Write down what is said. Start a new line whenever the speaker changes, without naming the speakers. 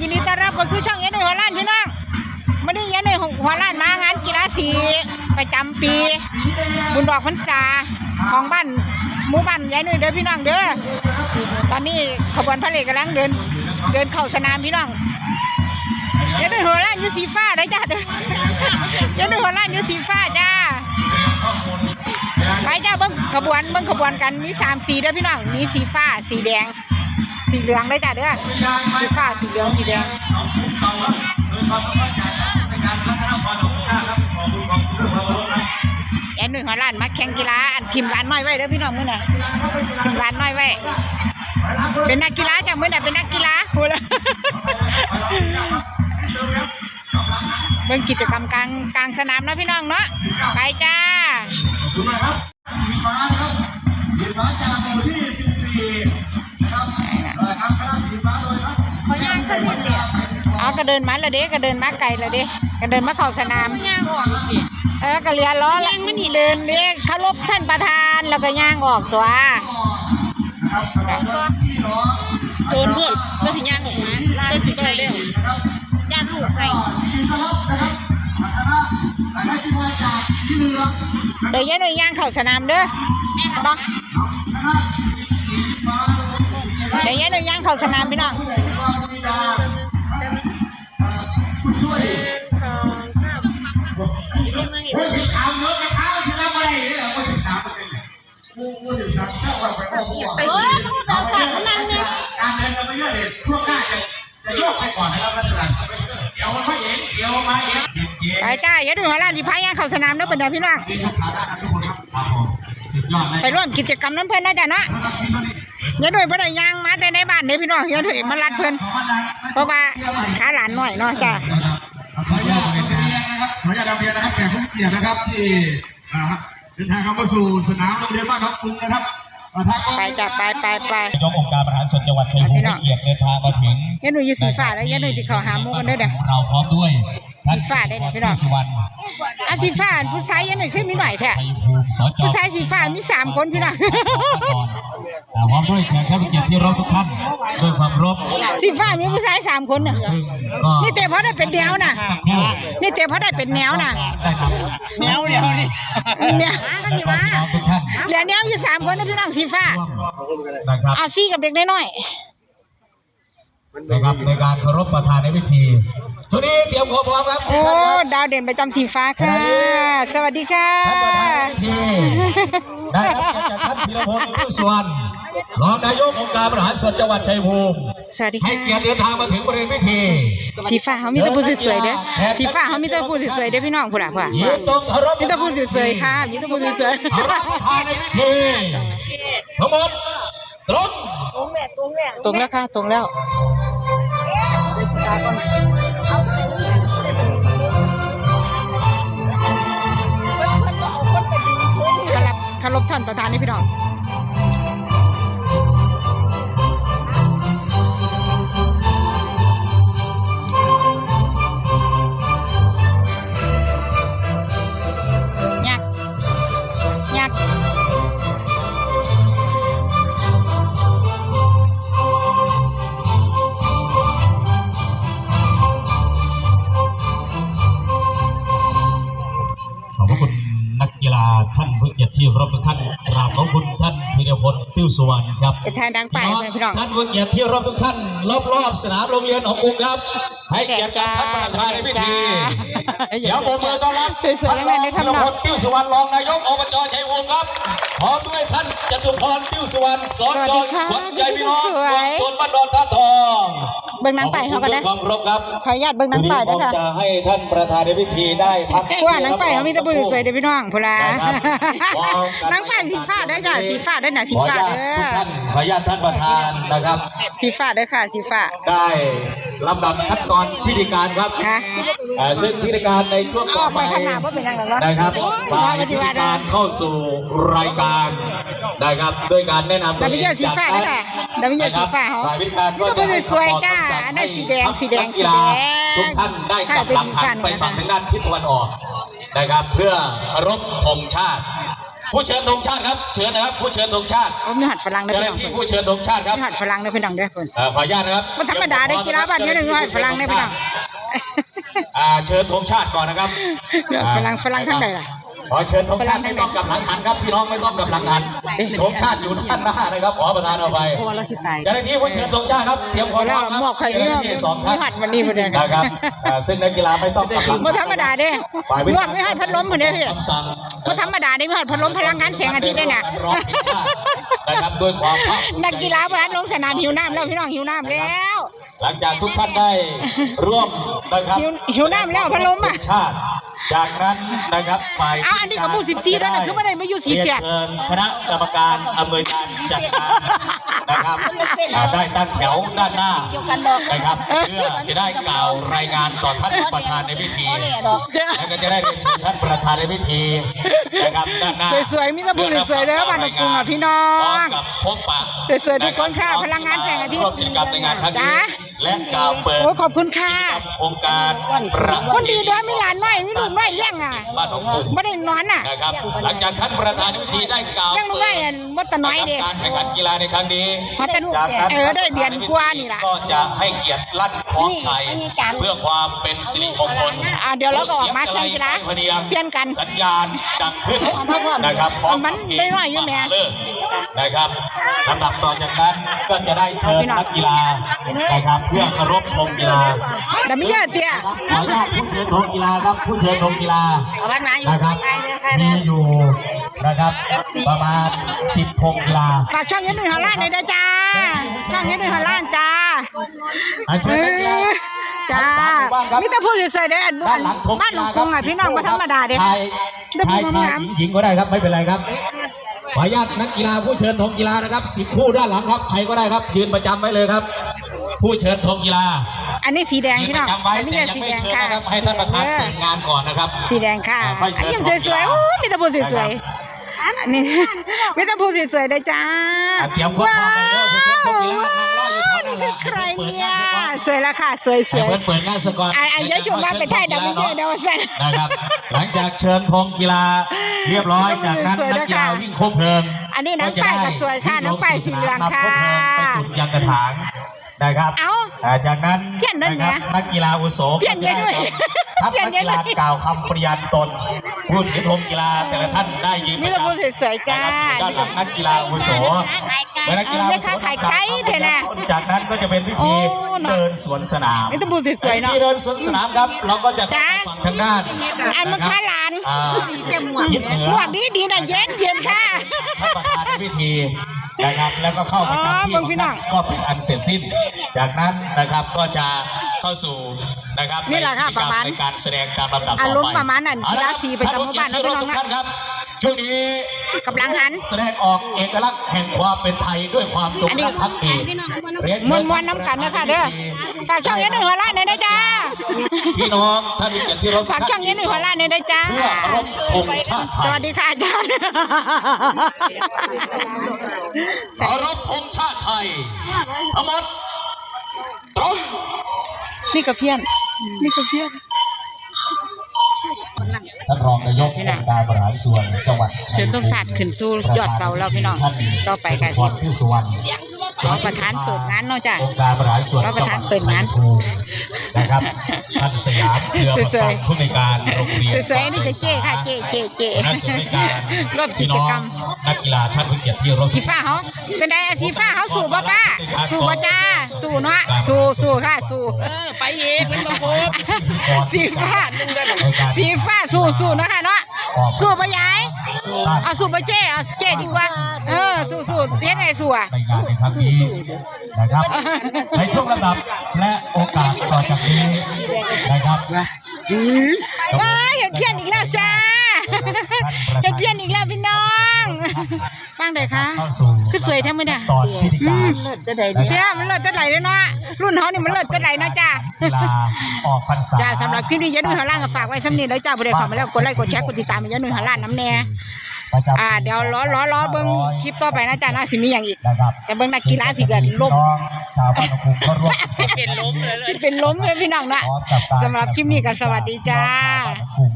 ยินดีต้อนรับเข้าสู่ช่องเอ็นหน่วยหัวล้านพี่น้องมาได้เอ็นหน่วยหัวล้านมางานกีฬาสีประจำปี บุญดอกพรรษาของบ้านหมู่บ้านยายหนุ่ยเด้อพี่น้องเด้อตอนนี้ขบวนพาเหรดกำลังเดิน เดินเข้าสนามพี่น้องยายหนุ่ยหัวล้านยูสีฟ้าได้จ้าเด้อยายหนุ่ยหัวล้านยูสีฟ้าจ้าไปจ้าเบิ้งขบวนเบิ้งขบวนกันมีสามสีเด้อพี่น้องมีสีฟ้าสีแดง สีเหลืองได้จ้ะเด้อสีฟ้าสีเหลืองสีแดงแอนหน่วยหัวล้านมาแข่งกีฬาอันทีมร้านน้อยไว้เด้อพี่น้องมื้อน่ะทีมร้านน้อยไว้เป็นนักกีฬาจ้ะมื้อน่ะเป็นนักกีฬาโหละเบิ่งกิจกรรมกลางกลางสนามเนาะพี่น้องเนาะไปจ้า ก็เดินมาและเด้ก็เดินมาไกลและเด้ก็เดินมาเข้าสนาม
ย่างออกสิ
เออก็เรียนล้อละมันเดินเด้เคารพท่านประธานแล้วก็ย่างออกตัว
โจรเพื่อนเพื่อสิย่างออกมาเพื่อสิไปเร็วย่างลูกไป
เดี๋ยวยันหน่วยย่างเข้าสนามเด้อบ่เดี๋ยวยันหน่วยย่างเข้าสนามพี่น้อง
สิบสามรถนะครับสิบสามอะไรเนี่ยเหรอสิบสามเป็นงูงูสิบสามเจ้าว่าไปโอ้โห
โอ้ยเราฝากพลังเนี่ย
การเดินเราไม่เยอะเลยช่วงหน้าจะจะโยกไปก่อนนะครับลักษณะ
ไปจ้าอย่าดูหัวล้านที่พาย่างเข้าสนามเด้อเป็นเด้อพี่น้อง
ๆทุกขาได้ครับทุกคนครับครับผมสุดยอดเลย
ไปร่วมกิจกรรมนั้นเพิ่นนะจ๊ะเนาะอย่าด้วยบ่ได้ย่างมาแต่ในบ้านเด้อพี่น้องอย่าด้วยมาลัดเพิ่นเพราะว่าขาหลานน้อยเนาะจ้ะ
ขออนุญาตเรียนนะครับขออนุญาตเรียนนะครับแขกผู้เกียรตินะครับที่เดินทางเข้ามาสู่สนามโรงเรียนบ้านน้องกรุงนะครับทางกอง
ไปจ้ะไปไปไป
นายกองค์การบริหารส่วนจังหวัดชัยภูมิให้เกียรติเดินทางมาถึง
ยันหนูอยู่สีฟ้าแล้วยันหนูสิเข้าหาหมู่กันเด้อเด้อ
ของเราพร้อมด้วย
สีฟ้าได้เนี่ยพี่น้อง
สุวรรณ
อาสีฟ้าอันผู้ชายยันหนูชื่อมีหน่อยแท้
ชัยภูมิสจ
ผู้ชายสีฟ้ามีสามคนพี่น้อง
อ่าพร้อมด้วยแขกผู้เกียรติที่รบทุกท่านด้วยความรบ
สีฟ้ามีผู้ชายสามคนน่ะ
ซึ่งก็
นี่แต่เพราะได้เป็นแนวน่ะ
สักครู่
นี่แต่เพราะได้เป็นแนวน่ะ
ได้ครับ
แนวเดียวนี่
เนี่ย
พี่น้องทุกท่าน
เหลือแนวอยู่สามคนนะพี่น้องสีฟ้า
นะครับ
อาซีกับเด็กน้อย
นะครับในการเคารพประธานในพิธีช่วงนี้เตรียมความพร้อมครับ
ๆโอ้ ดาวเด่นประจำสีฟ้าค่ะ สวัสดีค่ะ
ท่านประธานในพิธีได้รับเกียรติจากท่านพีรพงศ์ผู้สวน รองนายกองค์การบริหารส่วนจังหวัดชัยภูมิ
สวัสดี
ให้
ค่ะ
เกียรติเดินทางมาถึงบริเวณพิธี
สีฟ้าเขามีแต่ผู้สวยๆเด้อสีฟ้าเขามีแต่ผู้สวยๆเด้อพี่น้องผู้ละผู้ละ
ยืนตรงเคารพ
มีแต่ผู้สวยๆค่ะมีแต่ผู้สวย
เคารพประธานในพิธีทั้งหมดตรง
ๆตรงแล้วค่ะตรงแล้วเคารพเคารพท่านประธานนี่พี่น้อง
ติ้วสุวรรณครับ
ไปทานดังไปเลยพี่น้อง
ท่านผู้เกียรติที่เคารพทุกท่านรอบๆสนามโรงเรียนของกรุงครับ ให้เกียรติกับท่านประธานในพิธีเสียงปรบมือต้อนรับ
สวยๆ
ท่านรอง
เลยนะครั
พี
บ
รพลติ้วสุวรรณรองนายกอบจชัยวงศ์ครับพร้อมด้วยท่านจตุพรติ้วสุวรรณสจขวัญใจพี่น้องวังชนบ้านดอนท่าทอง
เบิ่งหนังไปเขาก็ได้
ขอบคุณด้วยความเคารพครับ
ขออนุญาตเบิ่งหนังไปด้วยค่ะ
วันนี้ผมจะให้ท่านประธานในพิธีได้พัก
พวกหนังไปเขามีแต่ผู้สวยๆเด้อพี่น้องพุ่นล่ะ
ได้ครับมองกัน
หนังไปสีฟ้าได้อจ้ะสีฟ้าได้อน่ะสี
ขออ
ฟ้า
นุญาต
เด้
ทุก
อ
ท่านขออนุญาตท่านประธานนะครับ
สีฟ้าเด้อค่ะสีฟ้า
ได้ลำดับขั้นตอนพิธีการครับ
ฮะ
เอ่อซึ่งพิธีการในช่วงต่อไป
เอาไปข้างหน้าบ่เป็นไรหรอกเนอะ
นะครับ
โอ้ย
ฝ่าย
ป
พิ
ฏิ
ธี
วัตินะ
การเข้าสู่รายการนะครับ ด้วยการแนะนำ
ดาวิเยอร์สีฟ้าด้วยค่ะดาวิเยอร์สีฟ้าเขา
ฝ่ายพิธีการก็
มีแต่ผู้สวยๆจ้าอันนั้นสีแดงสีแดงสีแดง
ทุกท่านได้กลับหลังหันไปฝั่งทางด้านทิศตะวันออกนะครับ เพื่อเคารพธงชาติ ผู้เชิญธงชาติครับ เชิญนะครับ ผู้เชิญธงชาติ
โอ้มีหัดฝรั่งนะ
เจ้าห
พี่น้า
ที่ผู้เชิญธงชาติครับ
หัดฝรั่งนะพี่น้องเด้อเพิ่น
เอ่อขออนุญาตนะครับ
มันธรรมดาได้กีฬาบ้านเดียวหนึ่งหัดฝรั่งนะพี่น้อง
อาเชิญธงชาติก่อนนะครับ
ฝรั่งฝรั่งข้างใดล่ะ
อเชิญธงชาติไม่ต้องกลับหลังหันครับพี่น้องไม่ต้องกลับหลังหันธงชาติอยู่ด้านหน้านะครับขอประธานเอาไป
พอแล้วสิตาย
เจ้าหน้าที่ผู้เชิญธงชาติครับเตรียมความพ
แล้
ร้
ว
อมครับ
หมอกไข่
เจ้า
เนื้
ห
อ
น้าที่สองท่าน
มีหัดวันนี้เพิ่นเด้อ
นะครับอ่าซึ่งนักกีฬาไม่ต้องกลับหลัง
บ่ธรรมดาเด้
ฝ่ายวิ
หมวกไม่หัดพัดลมเพิ่นเด้อพี่
คำสั่ง
บ่ธรรมดาได้มีหัดพัดลมพลังงานแสงอาทิตย์ด้วยน่ะ
ร้องเพลงชาตินะครับด้วยความภาคภูมิใจ
นักกีฬาบ้านลงสนามหิวน้ำแล้วพี่น้องหิวน้ำแล้ว
หลังจากทุกท่านได้ร่วมนะครับ
หิวหิวน้ำแล้วพัดลมอะ
เพงชาติ จากนั้นนะครับฝ่าย
เอาอันนี้ก็หมู่14ด้วยนะคือไม่ได้มาอยู่สีเสียด
รีนเชิญคณะกรรมการอำนวยการจัดงาน นะครับอ่าได้ตั้งแถวด้านหน้านะครับเพื่อจะได้กล่าวรายงานต่อท่านประธานในพิธี แล้วก็จะได้เรียนเชิญท่านประธานในพิธีนะครับด้านหน้า
สวยๆมีแต่ผู้สวยๆเด้อบ้านดอกกุงอะพี่น้อง
พร้อมกับพบปะ
สวยๆทุกคนค่ะพลังงานแสงอาทิตย์
ร่วมกิจกรรมในงานครั้งนี้
จ้า
และกล่าวเปิด
โอ้ขอบคุณค่ะ
โครงการประ
คนดีด้วยมีหลานน้อยมีลูกน้อยเลี้ยงอะ
บ้านของกลุ่ม
ไม่ได้นอนอะ
นะครับหลังจากท่านประธานในพิธีได้กล่าว
เลี้ยงลูก
เปิ
น้อย
ด
อันมดตะน้อยเด้
การแข่งขันกีฬาในครั้งนี้
มาแต่ลูก
จากนั้น
เออได้เดือนกว่านี่ล่ะ
ก็จะให้เกียรติลั่นคล้องชัยเพื่อความเป็นสิริมงคล
อ่าเดี๋ยวเราก็ออกมาแข่งกีฬา
พเนียง
เปลี่ยนกัน
สัญญาณดังขึ้นนะครับพร้อม
มัน
กับเพล
ได้
ง
น้อยอยู่แหมา
เลิก นะครับลำดับต่อจากนั้นก็จะได้เชิญนักกีฬานะครับเพื่อเคารพธงกีฬา
เดี๋ยวไม่เยอะเตี้ย
ครับขออนุญาตผู้เชิญธงกีฬาครับผู้เชิญธงกีฬา
เอาบ้านมาอยู่
นะครับมีอยู่นะครับประมาณ10ธงกีฬา
ฝากช่องยันหนึ่งหัวล้านหน่อยนะจ้าช่องยันหนึ่งหัวล้านจ้า
อะเชิญนักกีฬา
จ้า
ทั้งสามหมู่บ้านครับ
มีแต่พูดสวยๆเด้อ
ด้านหลังธง
บ้าน
กี
หลว
ฬางค
ก
รั
งอะพี่น้องมาธรรมดาเด้
ชาย
ได้
ชาย
ผู้
ชาย
งาม
หญิงหญิงก็ได้ครับไม่เป็นไรครับ ขออนุญาตนักกีฬาผู้เชิญธงกีฬานะครับสิบคู่ด้านหลังครับใครก็ได้ครับ ยืนประจำไว้เลยครับ ผู้เชิญธงกีฬา
อันนี้สีแดง
ยืน
พี่
ป
น้อง
ระจำไว้
อันนี้
แต่
จะ
ยัง
สี
ไม่
แดง
เชิญ
ค่ะ
นะครับให้ท่านประธานเปิดงานก่อนนะครับ
สีแดงค่ะ
อ่าค่อย
อัน
เชิญ
นี้สวยๆโอ้ยมีแต่พูดสวยๆอันนี้มีแต่พูดสวยๆได้จ้า
อะเตรียมความพร้อมไปเด้อผู้เชิญ ธงกีฬานั่งรออยู่แถวนั้นแหละ
ใคร
เปิด
เนี่
งายนซะก่อน
สวยแล้วค่ะ สวย
ให้เปิดเปิดงานซะก่อน
ๆอันอันเดี๋ยวชมว่าไปใช่ดับเบิลเดยวเซน
นะครับ หลังจากเชิญธงกีฬาเรียบร้อยจากนั้น
สวย
นั
ด้
ก
วย
กีฬา
ค่ะ
วิ่งโคบเพลิง
อันนี้น้องป้ายก็สวยค่ะน้องป้ายสีเหลืองค่ะ
นำโเพลิงไปจุดยังกระถาง นะครับ
เอ้า
อ่าจากนั้น
เพี้ยนด้วย
นะครับ
นะ
นักกีฬาอาวุโส
เพี้ยนเยอะด้วย
ครับ
เพี้ยน
นัก
เยอะ
กีฬา
ด้วย
กล่าวคำปริญาณตนผู้ถือธงกีฬาแต่ละท่านได้ยืน
มีแต่พูดสวยๆจ้า
นะครับอยู่ด้านหลังนักกีฬาอาวุโสเมื่อนักกีฬาอาวุโส
เอาแม่ค้าขายไก่เถอะนะ
จากนั้นก็จะเป็นพิธี
โอ้เนอะ
เดินสวนสนาม
มีแต่พูดสวยๆเนาะ
ที่เดินสวนสนามครับ เราก็จะเข้า
จ้า
ไปฝั่งทางด้าน
อันมันะ
ครับ
ค้าหลาน
อ่าทิศเหนือ
หวกดีดีๆนะเย็นเย็นค่ะ
ท่านประธานในพิธีนะครับ แล้วก็เข้าประจำที่
อ๋อ
ของ
พี่น้
ท่า
อนง
ก็เป็นอันเสร็จสิ้น จากนั้นนะครับก็จะเข้าสู่นะครับ
นี่แหละค่ะ
ในกิจก
ประมาณ
ในการแสดงตามลำดับต่อไป
อารมณ์ประมาณนั้น
เอละคบ
กีฬาสีประจำหมู่บ้าน
ท่
เนาะ
ผู้
พี่น้อง
ทุกท่านครับช่วงนี้
กำลังหัน
แสดงออกเอกลักษณ์แห่งความเป็นไทยด้วยความจงรักภักดีเรียน
ม
เชิ
ว
ญ
นมวนๆน้ำกันนะคะเด้อ ฝากช่องยันหนึ่งหัวล้านหน่อยนะจ้า
พี่น้องท่านมีเกียรติที่รบ
ฝากช่องยันหนึ่งหัวล้านหน่อยนะจ้า
เพื่อเคารพธงชาติไท
ส
ย
วัสดีค่ะอาจารย์
เคารพธงชาติไทยทั้งหมดตรง
นี่กับเพี้ยน นี่กับเพี้ยน
ท่านรองนายก
พี่
อ
น้อง
งค์การบริหารส่วนจังหวัด
เชิญต้นศาสตร์ขึ้นสู่ยอดเสาแล้วพี่น้อง
ท่าน
ต่อไปกัน
พรที่สุวรรณ
ขอประธานเปิดงานเนาะจ้ะ
องค์การบริหารส่วน
ขอประธานเปิดงาน
จัหวัดชัยภูมินะครับท่านสยามเครือประ
ส
ก
ว
อยบผู้ในวยการโรงเรียน
สวยๆนี่จะเจ๊ค่ะเจ๊เจ๊เจ๊
คณะส่วนราชการ
ร่วมกิจกรรม
พี่น้องนักกีฬาท่านผู้เกียรติที่รบ
สีฟ้าเขาเป็นไงอะสีฟ้าเขาสู่บ่ป้าสู่บ่จ้าสู่เนาะสู่สู่ค่ะสู่
เออไปเองมันมาครบ
สีฟ้าสีฟ้าสู่สู่เนาะค่ะเนาะสู่บ่ยายเอาสู่บ่เจ๊เอาเจ๊ดีกว่า เออ สู่สู่เจ๊ไงสู่อะ
ในงานในครั้งนี้นะครับ ในช่วงลำดับและโอกาสต่อจากนี้นะครับ
ว้ายเห็นเพี้ยนอีกแล้วจ้าเห็นเพี้ยนอีกแล้วพี่น้อง ฟังได้คะ
เข้าสู่
คือสวยแท้มื้อน่ะ
ตอนพิธีการ
เลิศจะได้
เดี๋ยวมันเลิศจะไหลเลยเนาะรุ่นเฮานี่มันเลิศจะไหลเนาะจ้า
กีฬาออกพรรษา
จ้าสำหรับคลิปนี้อย่าลืมหัวล่างก็ฝากไว้สำนีแล้วจ้าบ่ได้เข้ามาแล้วกดไลค์กดแชร์กดติดตามอย่าลืมหัวล่างน้ำแน่
ประจำปี
อ่าเดี๋ยวรอรอรอเบิ่งคลิปต่อไปนะจ้าน่าสิมีอย่างอีก
นะครับ
แต่เบิ่งนักกีฬาสิเกิดล้ม
พี่น้องชาวบ้านคุงก็ร่วม
เป็นล้มเลยเลย
สิเป็นล้มเลยพี่น้องนะ
พร้อมกับการ
สำหรับคลิปนี้ก็สวัสดีจ้า
พี่น้องชาวบ้านคุง